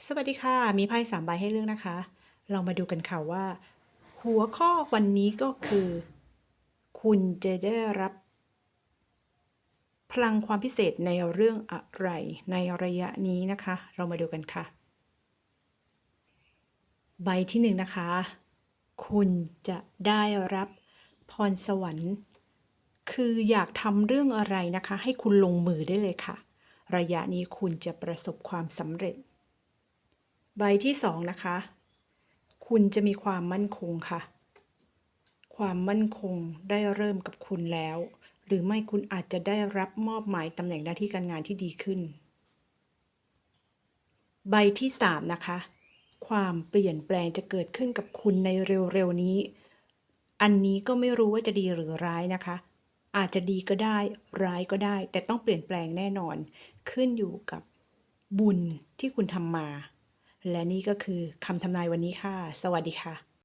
สวัสดีค่ะ มีไพ่สามใบให้เลือกนะคะ เรามาดูกันค่ะว่า หัวข้อวันนี้ก็คือ คุณจะได้รับ พลังความพิเศษในเรื่องอะไรในระยะนี้นะคะ เรามาดูกันค่ะ ใบที่หนึ่งนะคะ คุณจะได้รับพรสวรรค์ คืออยากทำเรื่องอะไรนะคะ ให้คุณลงมือได้เลยค่ะ ระยะนี้คุณจะประสบความสำเร็จ ใบที่สองนะคะ คุณจะมีความมั่นคงค่ะ ความมั่นคงได้เริ่มกับคุณแล้ว หรือไม่คุณอาจจะได้รับมอบหมายตำแหน่งหน้าที่การงานที่ดีขึ้น ใบที่สามนะคะ ความเปลี่ยนแปลงจะเกิดขึ้นกับคุณในเร็วๆนี้ อันนี้ก็ไม่รู้ว่าจะดีหรือร้ายนะคะ อาจจะดีก็ได้ร้ายก็ได้ แต่ต้องเปลี่ยนแปลงแน่นอน ขึ้นอยู่กับบุญที่คุณทำมา และนี่ก็คือคำทำนายวันนี้ค่ะ สวัสดีค่ะ